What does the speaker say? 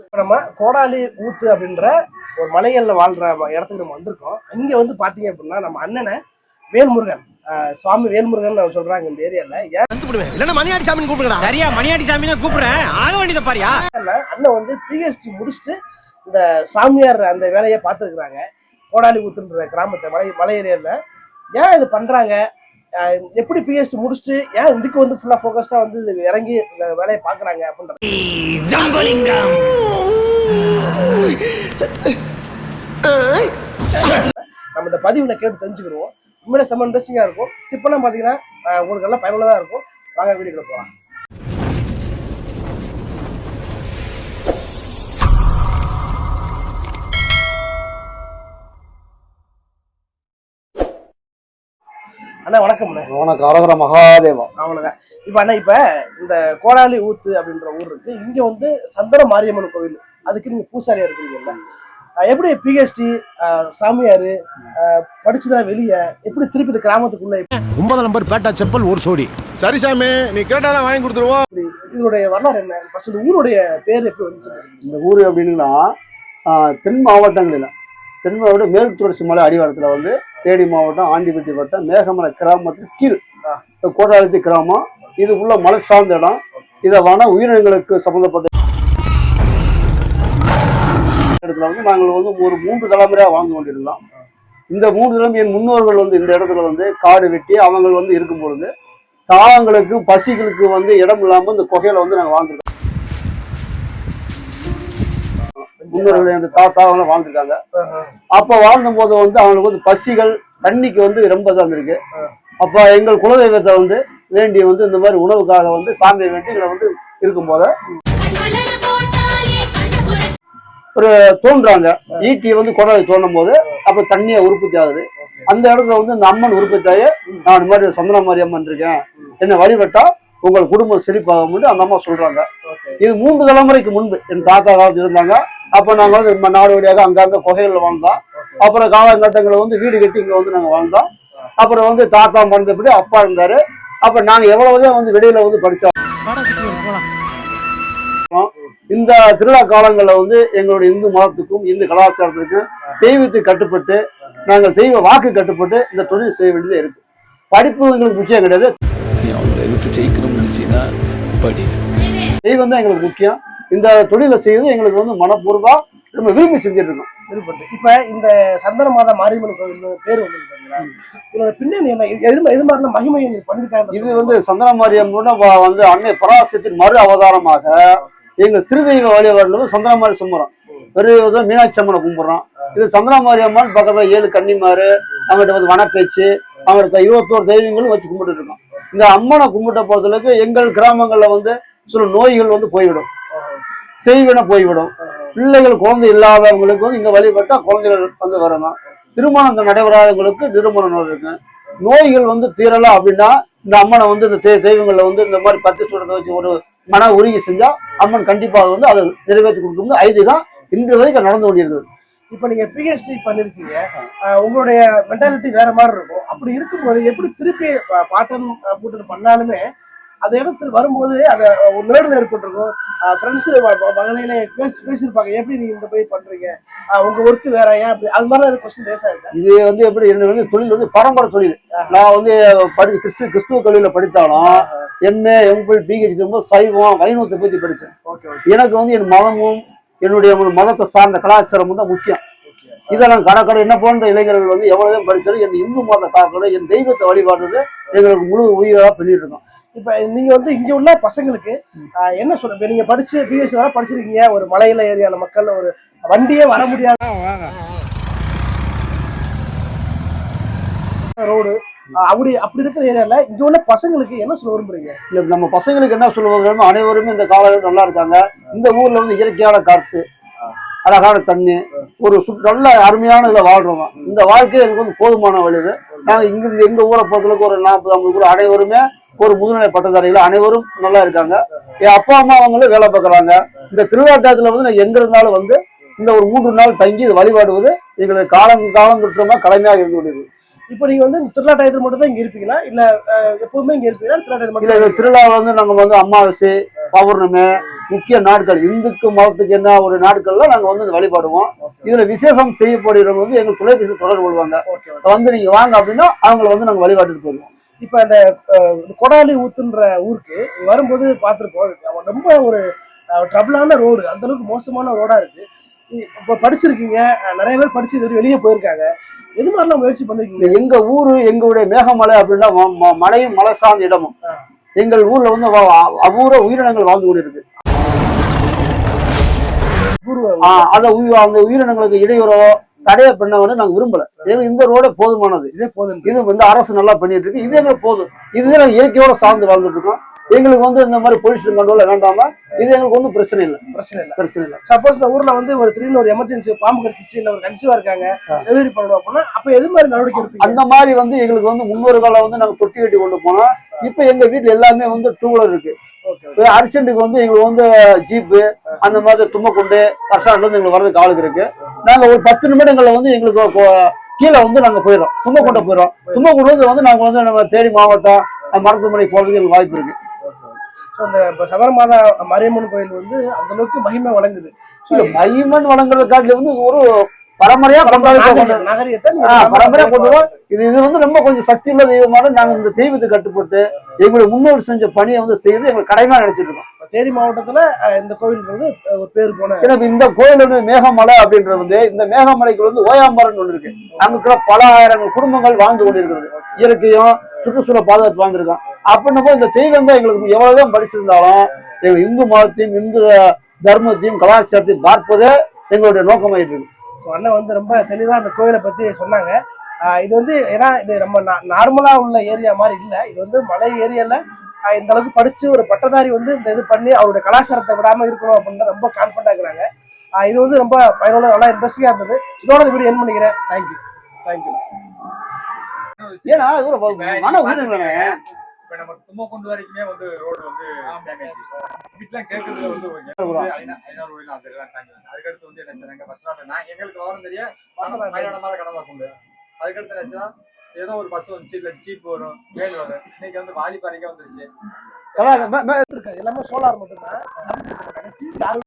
இப்ப நம்ம கோடாலி ஊத்து அப்படின்ற ஒரு மலைகள்ல வாழ்ற இடத்துக்கு நம்ம வந்திருக்கோம். இங்க வந்து பாத்தீங்க அப்படின்னா நம்ம அண்ணனை வேல்முருகன் சுவாமி வேல்முருகன் அவங்க சொல்றாங்க இந்த ஏரியால. இல்லன்னா மணியாடி சாமி கூப்பிடுங்கடா. சரியா மணியாடி சாமினா கூப்பிடுறேன். ஆக வேண்டியதை பாரியா அண்ணன் வந்து பிஹெச்டி முடிச்சுட்டு இந்த சாமியார் அந்த வேலையை பார்த்துருக்குறாங்க. கோடாலி ஊத்துன்ற கிராமத்தை மலை மலை ஏரியால. ஏன் இது பண்றாங்க? ஆஹ் எப்படி பிஹெச்டி முடிச்சுட்டு ஏன் இதுக்கு வந்து ஃபுல்லா ஃபோக்கஸ்டா வந்து இறங்கி இந்த வேலையை பாக்குறாங்க அப்படின்ற நம்ம இந்த பதிவுல கேட்டு தெரிஞ்சுக்கிறோம் உண்மையில செம்ம இன்ட்ரெஸ்டிங்கா இருக்கும். ஸ்கிப் பண்ணா பாத்தீங்கன்னா உங்களுக்கு நல்லா பயனுள்ளதா இருக்கும். வாங்க வீடியோக்குள்ள போகலாம் அண்ணா வணக்கம். அண்ணா உனக்கு அரகர மகாதேவா. அவ்வளவுதான். இப்ப அண்ணா இப்ப இந்த கோடாலி ஊத்து அப்படின்ற ஊர் இருக்கு. இங்க வந்து சந்தன மாரியம்மன் கோவில். அதுக்கு நீங்க பூசாரியா இருக்கிறீங்கல்ல. எப்படி பிஹெச்டி சாமியாரு அஹ் படிச்சதெல்லாம் வெளிய எப்படி திருப்பி இந்த கிராமத்துக்குள்ள ஒன்பதாம் நம்பர் பேட்டா செப்பல் ஒரு சோடி. சரி சாமி நீ கேட்டாலும் வாங்கி கொடுத்துருவோம் இதனுடைய வரலாறு என்ன? ஃபர்ஸ்ட் இந்த ஊருடைய பேர் எப்படி வந்துச்சு? இந்த ஊர் அப்படின்னா தென் மாவட்டங்களில் தென் மாவட்டம் மேற்கு தொடர்ச்சி மலை அடிவாரத்தில் வந்து தேனி மாவட்டம் ஆண்டிப்பட்டி வட்டம் மேகமலை கிராமத்துக்கு கீழ் கோட்டாளத்தி கிராமம். இது உள்ள மலை சார்ந்த இடம். இதை வன உயிரினங்களுக்கு சம்மந்தப்பட்ட இடத்துல வந்து நாங்கள் வந்து ஒரு மூன்று தலைமுறையாக வாழ்ந்து கொண்டிருந்தோம் இந்த மூன்று தலைமை என் முன்னோர்கள் வந்து இந்த இடத்துல வந்து காடு வெட்டி அவங்க வந்து இருக்கும் பொழுது தாங்களுக்கு பசிகளுக்கு வந்து இடம் இல்லாமல் இந்த குகையில வந்து நாங்கள் வாழ்ந்துருக்கோம். முன்னோர்கள் இந்த தாத்தா அவங்க வாழ்ந்துருக்காங்க. அப்ப வாழ்ந்த போது வந்து அவங்களுக்கு வந்து பசிகள் தண்ணிக்கு வந்து ரொம்ப தான் இருந்திருக்கு. அப்ப எங்கள் குலதெய்வத்தை வந்து வேண்டி வந்து இந்த மாதிரி உணவுக்காக வந்து சாமியை வேண்டி எங்களை வந்து போட்டாலே கண்ணபுரம் ஒரு தோன்றாங்க. ஈட்டி வந்து குடலை தோண்டும் போது அப்ப தண்ணியை உற்பத்தி ஆகுது. அந்த இடத்துல வந்து இந்த அம்மன் உற்பத்தி ஆகி நான் இந்த மாதிரி சந்தன மாதிரி அம்மன் இருக்கேன் என்ன வழிபட்டா உங்கள் குடும்பம் செழிப்பாகும் அந்த அம்மா சொல்றாங்க. இது மூன்று தலைமுறைக்கு முன்பு என் தாத்தா காலத்துல இருந்தாங்க. அப்ப நாங்க வந்து நாடு வழியாக அங்கங்க குகைகள்ல வாழ்ந்தோம். அப்புறம் காலகட்டங்களில் வந்து வீடு கட்டி இங்க வந்து நாங்க வாழ்ந்தோம். அப்புறம் வந்து தாத்தா மறந்தபடி அப்பா இருந்தாரு. அப்ப நாங்க எவ்வளவுதான் வந்து வெளியில வந்து படிச்சோம். இந்த திருவிழா காலங்களில் வந்து எங்களுடைய இந்து மதத்துக்கும் இந்து கலாச்சாரத்திற்கும் தெய்வத்துக்கு கட்டுப்பட்டு நாங்கள் தெய்வ வாக்கு கட்டுப்பட்டு இந்த தொழில் செய்ய வேண்டியது இருக்கு. படிப்பு எங்களுக்கு முக்கியம் கிடையாது. நீ அவங்கள எதிர்த்து ஜெயிக்கணும்னு நினைச்சீங்கன்னா படி. தெய்வம் தான் எங்களுக்கு முக்கியம். இந்த தொழிலை செய்வது எங்களுக்கு வந்து மனப்பூர்வா நம்ம விரும்பி செஞ்சுட்டு இருக்கோம். விருப்பப்பட்டு. இப்ப இந்த சந்தன மாதா மாரியம்மன் கோவில் பேர் வந்து பாத்தீங்களா? இதோட பின்னணி என்ன? இது எது எது மாதிரிலாம் மகிமை பண்ணிருக்காங்க? இது வந்து சந்தன மாரியம்மன் வந்து அன்னை பராசத்தின் மறு அவதாரமாக எங்க சிறுதெய்வ வழிபாடுல சந்தன மாரி சுமரம் பெரிய மீனாட்சி அம்மனை கும்பிடுறோம். இது சந்தன மாரியம்மன் பக்கத்துல ஏழு கன்னிமாரு அவங்ககிட்ட வந்து வனப்பேச்சு அவங்கள்ட்ட இருபத்தோரு தெய்வங்களும் வச்சு கும்பிட்டு இருக்கோம். இந்த அம்மனை கும்பிட்ட பொறுத்தளவுக்கு எங்கள் கிராமங்கள்ல வந்து சில நோய்கள் வந்து போய்விடும். செய்வன போய்விடும். பிள்ளைகள் குழந்தை இல்லாதவங்களுக்கு வந்து இங்க வழிபட்டா குழந்தைகள் வந்து வரணும் திருமணம் நடைபெறாதவங்களுக்கு திருமணம் இருக்கு. நோய்கள் வந்து தீரலாம் அப்படின்னா இந்த அம்மனை வந்து இந்த தே தெய்வங்கள்ல வந்து இந்த மாதிரி பத்து சுடத்தை வச்சு ஒரு மன உருகி செஞ்சா அம்மன் கண்டிப்பாக வந்து அதை நிறைவேற்றி கொடுக்கும் ஐதீகம் இன்று வரைக்கும் நடந்து கொண்டிருந்தது இப்ப நீங்க பிஹெச்டி பண்ணிருக்கீங்க. உங்களுடைய மென்டாலிட்டி வேற மாதிரி இருக்கும். அப்படி இருக்கும்போது எப்படி திருப்பி பாட்டன் போட்டு பூட்டன் பண்ணாலுமே அந்த இடத்துல வரும்போது அதை ஒரு நேரில் ஏற்பட்டிருக்கும். ஃப்ரெண்ட்ஸ் மகளிலே பேசி பேசியிருப்பாங்க. எப்படி நீங்க இந்த போய் பண்றீங்க? உங்க ஒர்க் வேற ஏன் அப்படி? அது மாதிரி கொஸ்டின் பேச இருக்கா இது வந்து எப்படி என்னோட வந்து தொழில் வந்து பரம்பரை தொழில் நான் வந்து படி கிறிஸ்து கிறிஸ்துவ தொழில படித்தாலும் எம்ஏ எம்பிள் பிஹெச்டி ரொம்ப சைவம் வைணவத்தை பத்தி படித்தேன். ஓகே எனக்கு வந்து என் மதமும் என்னுடைய மதத்தை சார்ந்த கலாச்சாரமும் தான் முக்கியம். இதெல்லாம் கடற்கரை என்ன போன்ற இளைஞர்கள் வந்து எவ்வளவுதான் படிச்சாலும் என் இந்து மத காக்கணும் என் தெய்வத்தை வழிபாடுறது எங்களுக்கு முழு உயிராக பண்ணிட்டு இருக்கோம். இப்ப நீங்க வந்து இங்க உள்ள பசங்களுக்கு என்ன சொல்ற இப்ப நீங்க படிச்சு பிஹெச்டி வர படிச்சிருக்கீங்க. ஒரு மலையில ஏரியால மக்கள் ஒரு வண்டியே வர முடியாத. ரோடு அப்படி அப்படி இருக்கிற ஏரியால இங்க உள்ள பசங்களுக்கு என்ன சொல்ல விரும்புறீங்க? இல்ல நம்ம பசங்களுக்கு என்ன சொல்லுவது அனைவருமே இந்த காலம் நல்லா இருக்காங்க. இந்த ஊர்ல வந்து இயற்கையான காற்று அழகான தண்ணி ஒரு சு- நல்ல அருமையான இதுல வாழ்றோம். இந்த வாழ்க்கை எனக்கு வந்து போதுமான வழி இது. நாங்க இங்க இருந்து எங்க ஊரை பொறுத்தளவுக்கு ஒரு நாற்பது ஐம்பது கூட அனைவருமே ஒரு முதுநிலை பட்டதாரிகள் அனைவரும் நல்லா இருக்காங்க. என் அப்பா அம்மா அவங்களும் வேலை பார்க்கறாங்க. இந்த திருவிழாட்டத்துல வந்து நான் எங்க இருந்தாலும் வந்து இந்த ஒரு மூன்று நாள் தங்கி இது வழிபாடுவது எங்களுக்கு காலம் காலம் குற்றமா கடமையாக இருந்து கொண்டிருக்கு இப்ப நீங்க வந்து இந்த திருவிழா டயத்துல மட்டும் தான் இங்க இருப்பீங்களா? இல்ல எப்பவுமே இங்க இருப்பீங்களா? திருவிழா இல்ல மட்டும் திருவிழா வந்து நாங்க வந்து அமாவாசை பௌர்ணமி முக்கிய நாட்கள் இந்துக்கு மதத்துக்கு என்ன ஒரு நாட்கள்ல நாங்க வந்து வழிபாடுவோம். இதுல விசேஷம் செய்யப்படுகிறவங்க வந்து எங்க தொலைபேசி தொடர்பு கொள்வாங்க. வந்து நீங்க வாங்க அப்படின்னா அவங்கள வந்து நாங்க வழிபாட்டுக்கு போயிடுவோம். இப்ப அந்த கொடாலி ஊத்துன்ற ஊருக்கு வரும்போது பார்த்திருப்போம் ரொம்ப ஒரு ட்ரபிளான ரோடு அந்த அளவுக்கு மோசமான ரோடா இருக்கு. இப்ப படிச்சிருக்கீங்க. நிறைய பேர் படிச்சு வெளியே போயிருக்காங்க. எது மாதிரிலாம் முயற்சி பண்ணிருக்கீங்க? எங்க ஊரு எங்களுடைய மேகமலை அப்படின்னா மலையும் மலை சார்ந்த இடமும். எங்கள் ஊர்ல வந்து அபூர்வ உயிரினங்கள் வாழ்ந்து அந்த உயிர் அந்த உயிரினங்களுக்கு இடையூறோ தடைய பண்ண வந்து நாங்க விரும்பல. இந்த ரோட போதுமானது. இதே போதும். இது வந்து அரசு நல்லா பண்ணிட்டு இருக்கு இதே மாதிரி போதும். இதுவே நாங்க இயற்கையோட சார்ந்து வாழ்ந்துட்டு இருக்கோம் எங்களுக்கு வந்து இந்த மாதிரி பொல்யூஷன் கண்ட்ரோல் வேண்டாம இது எங்களுக்கு ஒன்றும் பிரச்சனை இல்லை. பிரச்சனை இல்ல. பிரச்சனை இல்லை. சப்போஸ் இந்த ஊர்ல வந்து ஒரு திடீர்னு ஒரு எமர்ஜென்சி பாம்பு கடிச்சிச்சு இல்ல ஒரு கன்சீவா இருக்காங்க. டெலிவரி பண்ணணும் அப்படின்னா அப்ப எது மாதிரி நடவடிக்கை எடுப்பீங்க? அந்த மாதிரி வந்து எங்களுக்கு வந்து முன்னோர்களை வந்து நாங்க தொட்டி கட்டி கொண்டு போனோம். இப்ப எங்க வீட்டுல எல்லாமே வந்து டூ வீலர் இருக்கு. அர்ஜென்ட்டுக்கு வந்து எங்களுக்கு வந்து ஜீப்பு அந்த மாதிரி தும்மக்குண்டு பர்சாட்ல இருந்து எங்களுக்கு வரதுக்கு ஆளுக்கு இருக்கு. நாங்க ஒரு பத்து நிமிடங்கள்ல வந்து எங்களுக்கு கீழே வந்து நாங்க போயிடும் தும்மக்குண்டை போயிடும் தும்மக்குண்டு வந்து நாங்க வந்து நம்ம தேனி மாவட்டம் மருத்துவமனை போறதுக்கு எங்களுக்கு வாய்ப்பு இருக்கு. அந்த இப்ப சபர மாதா மாரியம்மன் கோயில் வந்து அந்த அளவுக்கு மகிமை வழங்குது. மைமன் வழங்குறது காட்டில வந்து ஒரு பரம்பரையா கொண்டாடி பரம்பரையா கொண்டு. இது இது வந்து ரொம்ப கொஞ்சம் சக்தி உள்ள தெய்வமான நாங்க இந்த தெய்வத்துக்கு கட்டுப்பட்டு எங்களுடைய முன்னோர் செஞ்ச பணியை வந்து செய்து எங்களுக்கு கடமையா நினைச்சிட்டு இருக்கோம். தேனி மாவட்டத்துல இந்த அஹ், ஒரு பேர் போன ஏன்னா இந்த கோயில் வந்து மேகமலை அப்படின்றது வந்து இந்த மேகமலைக்கு வந்து ஓயாம்பரன் ஒன்று இருக்கு. அங்குள்ள பல ஆயிரம் குடும்பங்கள் வாழ்ந்து கொண்டிருக்கிறது. இயற்கையும் சுற்றுச்சூழல் பாதுகாத்து வாழ்ந்திருக்கோம் அப்படின்னும் போது இந்த தெய்வம் தான் எங்களுக்கு எவ்வளவுதான் படிச்சிருந்தாலும் எங்க இந்து மதத்தையும் இந்து தர்மத்தையும் கலாச்சாரத்தையும் பார்ப்பதே எங்களுடைய நோக்கமாயிட்டு இருக்கு. ஸோ அண்ணன் வந்து ரொம்ப தெளிவாக அந்த கோயிலை பற்றி சொன்னாங்க. இது வந்து ஏன்னா இது நம்ம நார்மலாக உள்ள ஏரியா மாதிரி இல்லை. இது வந்து மலை ஏரியாவில் இந்த அளவுக்கு படித்து ஒரு பட்டதாரி வந்து இந்த இது பண்ணி அவருடைய கலாச்சாரத்தை விடாமல் இருக்கணும் அப்படின்னு ரொம்ப கான்ஃபிடண்டாக இருக்கிறாங்க. இது வந்து ரொம்ப பயனுள்ள நல்லா இன்ட்ரெஸ்டிங்காக இருந்தது. இதோட இந்த வீடியோ என் பண்ணிக்கிறேன். தேங்க்யூ தேங்க்யூ ஏன்னா மன உயிரினங்களே இப்ப நம்ம தும்மக்குண்டு வரைக்குமே வந்து ரோடு வந்து டேமேஜ் வீட்டுலாம் கேட்கறதுல வந்து ஐநா- ஐநூறு வரையிலும் அந்த இதெல்லாம் தாண்டி வந்து. அதுக்கடுத்து வந்து என்ன செய்றாங்க? பஸ் ஸ்டாண்ட் நான் எங்களுக்கு விவரம் தெரிய மயிலாடமாக கடமை கொண்டு. அதுக்கடுத்து என்ன ஏதோ ஒரு பஸ் வந்துச்சு இல்ல ஜீப் வரும் வேன் வரும். இன்னைக்கு வந்து வாலிபாறைக்கே வந்துருச்சு. எல்லாமே சோலார் மட்டும்தான்.